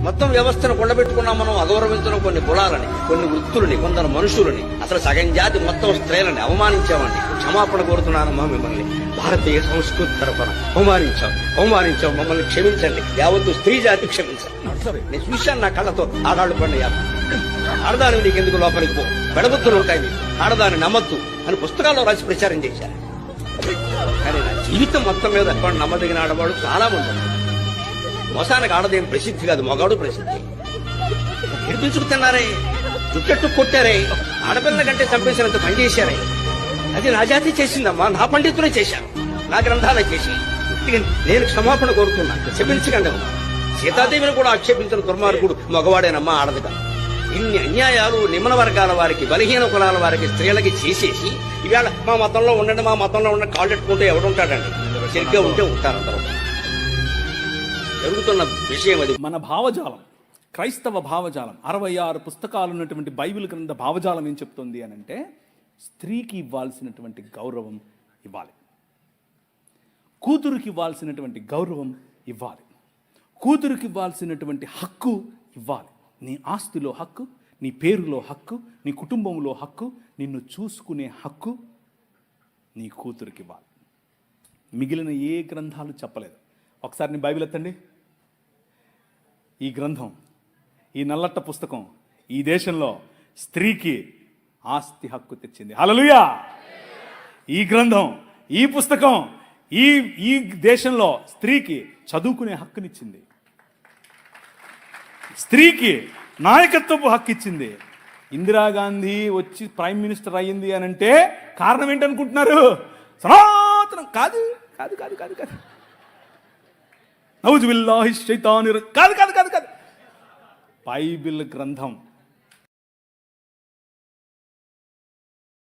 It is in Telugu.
మొత్తం వ్యవస్థను కొండబెట్టుకున్నాం మనం అగౌరవించడం కొన్ని కులాలని కొన్ని వృత్తులని కొందరు మనుషులని. అసలు సగం జాతి మొత్తం స్త్రీలని అవమానించామండి. క్షమాపణ కోరుతున్నానమ్మా మిమ్మల్ని. భారతీయ సంస్కృతి తరఫున అవమానించాం. అవమానించాం. మమ్మల్ని క్షమించండి. యావత్తు స్త్రీ జాతి క్షమించండి నేను చూశాను నా కళ్ళతో ఆడాళ్ళు పండి ఆడదాని నీకు ఎందుకు లోపలికి పో. పెడబుద్ధులు ఉంటాయి ఆడదాని నమ్మద్దు అని పుస్తకాల్లో రాసి ప్రచారం చేశారు. కానీ నా జీవితం మొత్తం మీద నమ్మదగిన ఆడవాడు చాలా మంది. మోసానికి ఆడదేం ప్రసిద్ధి కాదు మగాడు ప్రసిద్ధి. ఏడిపించుకు తిన్నారే జుట్టెట్టు కొట్టారే ఆడపిల్ల కంటే చంపేసినంత పని చేశారే. అది నా జాతి చేసిందమ్మా నా పండితులే చేశాను నా గ్రంథాలే చేసి నేను క్షమాపణ కోరుతున్నా క్షమించకండి అమ్మా. సీతాదేవిని కూడా ఆక్షేపించిన దుర్మార్గుడు మగవాడేనమ్మా ఆడదు కాదు. ఇన్ని అన్యాయాలు నిమ్మన వర్గాల వారికి బలహీన కులాల వారికి స్త్రీలకి చేసేసి ఇవాళ మా మతంలో ఉండండి మా మతంలో ఉండండి కాళ్ళు పెట్టుకుంటే ఎవడుంటాడండి? సరిగ్గా ఉంటే ఉంటారు అందరూ. జరుగుతున్న విషయం అది. మన భావజాలం క్రైస్తవ భావజాలం అరవై ఆరు పుస్తకాలు ఉన్నటువంటి బైబిల్ గ్రంథ భావజాలం ఏం చెప్తుంది అని అంటే స్త్రీకి ఇవ్వాల్సినటువంటి గౌరవం ఇవ్వాలి. కూతురుకి ఇవ్వాల్సినటువంటి గౌరవం ఇవ్వాలి. కూతురుకి ఇవ్వాల్సినటువంటి హక్కు ఇవ్వాలి. నీ ఆస్తిలో హక్కు నీ పేరులో హక్కు నీ కుటుంబంలో హక్కు నిన్ను చూసుకునే హక్కు నీ కూతురికి ఇవ్వాలి. మిగిలిన ఏ గ్రంథాలు చెప్పలేదు. ఒకసారి నీ బైబిల్ ఎత్తండి. ఈ గ్రంథం ఈ నల్లట్ట పుస్తకం ఈ దేశంలో స్త్రీకి ఆస్తి హక్కు తెచ్చింది. హలలుయా ఈ గ్రంథం ఈ పుస్తకం ఈ ఈ దేశంలో స్త్రీకి చదువుకునే హక్కునిచ్చింది. స్త్రీకి నాయకత్వపు హక్కు ఇచ్చింది ఇందిరాగాంధీ వచ్చి ప్రైమ్ మినిస్టర్ అయ్యింది అని అంటే కారణం ఏంటనుకుంటున్నారు? సనాతనం. కాదు కాదు కాదు కాదు కాదు. నౌజు శైతాని కాదు కాదు కాదు కాదు బైబిల్ గ్రంథం.